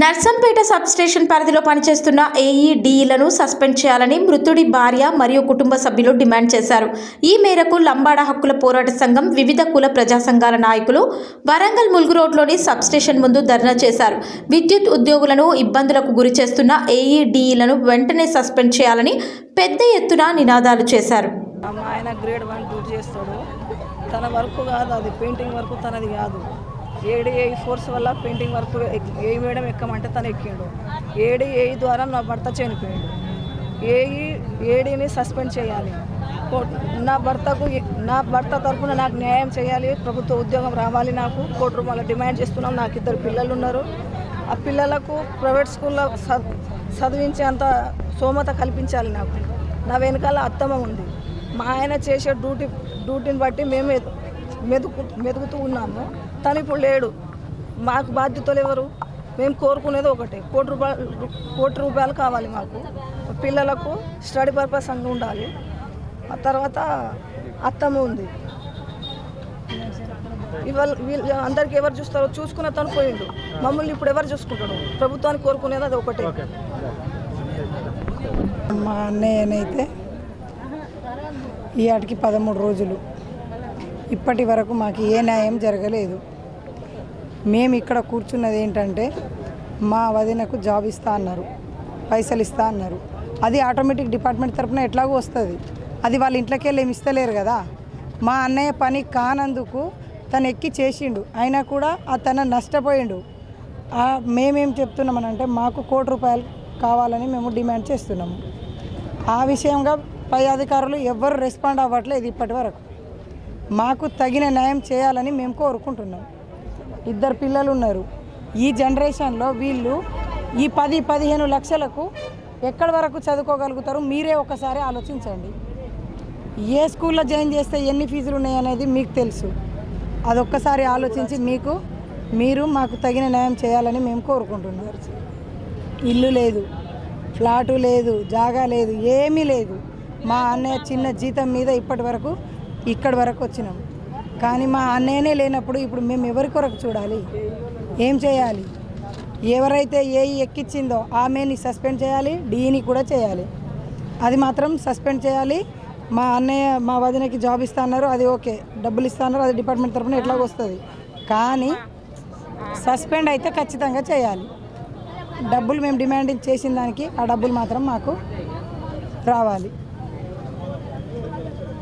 Narsampet substation పరిధిలో పనిచేస్తున్న ఏఈడీలను suspend చేయాలని మృతుడి భార్య మరియు కుటుంబ సభ్యులు డిమాండ్ చేశారు. ఈ మేరకు లంబాడ హక్కుల పోరాట సంఘం వివిధ కుల ప్రజా సంఘాల నాయకులు వరంగల్ ములుగు రోడ్లోని సబ్ స్టేషన్ ముందు ధర్నా చేశారు. విద్యుత్ ఉద్యోగులను ఇబ్బందులకు గురి చేస్తున్న ఏఈడీలను వెంటనే సస్పెండ్ చేయాలని పెద్ద ఎత్తున నినాదాలు చేశారు. ఆయన గ్రేడ్ వన్ చేస్తాడు. తన వర్క్ కాదు అది పెయింటింగ్ వర్క్ తనది కాదు. ఏడు ఫోర్స్ వల్ల పెయింటింగ్ వర్క్ ఏ మేడం ఎక్కమంటే తను ఎక్కిండు. ఏడు ద్వారా నా భర్త చనిపోయాడు. ఏఈ ఏడీని సస్పెండ్ చేయాలి. నా భర్తకు నా భర్త తరఫున నాకు న్యాయం చేయాలి ప్రభుత్వ ఉద్యోగం రావాలి నాకు కోటి రూపాయల డిమాండ్ చేస్తున్నాం నాకు ఇద్దరు పిల్లలు ఉన్నారు. ఆ పిల్లలకు ప్రైవేట్ స్కూల్లో చదివించేంత సోమత కల్పించాలి నాకు. నా వెనకాల అత్తమ్మ ఉంది. మా ఆయన చేసే డ్యూటీ డ్యూటీని బట్టి మేము మెదుకు మెదుగుతూ ఉన్నాము. తను ఇప్పుడు లేడు. మాకు బాధ్యతలు ఎవరు? మేము కోరుకునేది ఒకటే. కోటి రూపాయలు కోటి రూపాయలు కావాలి మాకు. పిల్లలకు స్టడీ పర్పస్ అంగా ఉండాలి. ఆ తర్వాత అత్తమ్మ ఉంది. ఇవాళ వీళ్ళు అందరికి ఎవరు చూస్తారో చూసుకున్న తను పోయిండు. మమ్మల్ని ఇప్పుడు ఎవరు చూసుకుంటాడు ప్రభుత్వాన్ని కోరుకునేది అది ఒకటే. మా అన్నయ్యనైతే ఈ ఆటికి పదమూడు రోజులు. ఇప్పటి వరకు మాకు ఏ న్యాయం జరగలేదు. మేము ఇక్కడ కూర్చున్నది ఏంటంటే మా వదినకు జాబ్ ఇస్తా అన్నారు పైసలు ఇస్తా అన్నారు. అది ఆటోమేటిక్ డిపార్ట్మెంట్ తరఫున ఎట్లాగో వస్తుంది. అది వాళ్ళ ఇంట్లోకి వెళ్ళి ఏమి ఇస్తలేరు కదా. మా అన్నయ్య పని కానందుకు తను ఎక్కి చేసిండు. అయినా కూడా అతను నష్టపోయిండు. మేమేం చెప్తున్నామనంటే మాకు కోటి రూపాయలు కావాలని మేము డిమాండ్ చేస్తున్నాము. ఆ విషయంగా పై అధికారులు ఎవ్వరు రెస్పాండ్ అవ్వట్లేదు ఇప్పటి వరకు. మాకు తగిన న్యాయం చేయాలని మేము కోరుకుంటున్నాం. ఇద్దరు పిల్లలు ఉన్నారు. ఈ జనరేషన్లో వీళ్ళు ఈ పది పదిహేను లక్షలకు ఎక్కడి వరకు చదువుకోగలుగుతారు? మీరే ఒకసారి ఆలోచించండి. ఏ స్కూల్లో జాయిన్ చేస్తే ఎన్ని ఫీజులు ఉన్నాయనేది మీకు తెలుసు. అదొక్కసారి ఆలోచించి మీకు మీరు మాకు తగిన న్యాయం చేయాలని మేము కోరుకుంటున్నారు ఇల్లు లేదు ఫ్లాటు లేదు జాగా లేదు ఏమీ లేదు. మా అన్నయ్య చిన్న జీతం మీద ఇప్పటి వరకు ఇక్కడి వరకు వచ్చినాం. కానీ మా అన్నయ్యనే లేనప్పుడు ఇప్పుడు మేము ఎవరి కొరకు చూడాలి? ఏం చేయాలి? ఎవరైతే ఏ ఎక్కిచ్చిందో ఆమెని సస్పెండ్ చేయాలి డీని కూడా చేయాలి. అది మాత్రం సస్పెండ్ చేయాలి. మా అన్నయ్య మా వదినకి జాబ్ ఇస్తా అన్నారు అది ఓకే. డబ్బులు ఇస్తా అన్నారు అది డిపార్ట్మెంట్ తరఫున ఎట్లాగో వస్తుంది? కానీ సస్పెండ్ అయితే ఖచ్చితంగా చేయాలి. డబ్బులు మేము డిమాండ్ చేసిన దానికి ఆ డబ్బులు మాత్రం మాకు రావాలి.